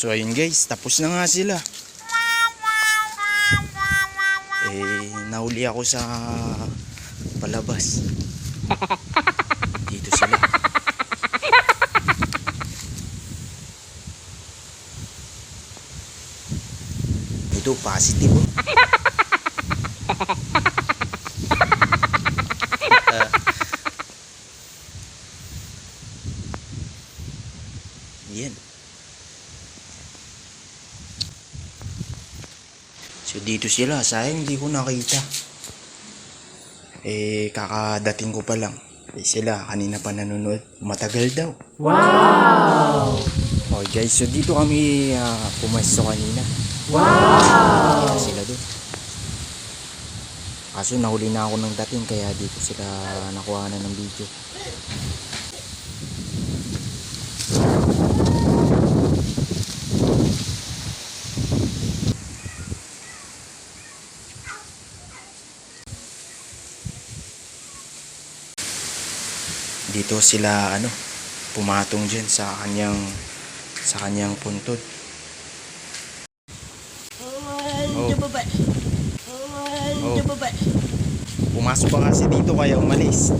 So ayun guys, tapos na nga sila. Eh, nahuli ako sa palabas. Dito sila. Ito, positive. Ah. Yan. So dito sila, sayang hindi ko nakita. Eh, kakadating ko pa lang. Eh, sila, kanina pa nanonood. Matagal daw. Wow! Okay guys, so dito kami uh, pumesto kanina. Wow! sila doon. Kaso nahuli na ako ng dating kaya dito sila nakuha na ng video. Dito sila ano pumatong dyan sa kanyang sa kanyang puntod. Oh. Oh. pumasok pa kasi dito kaya umalis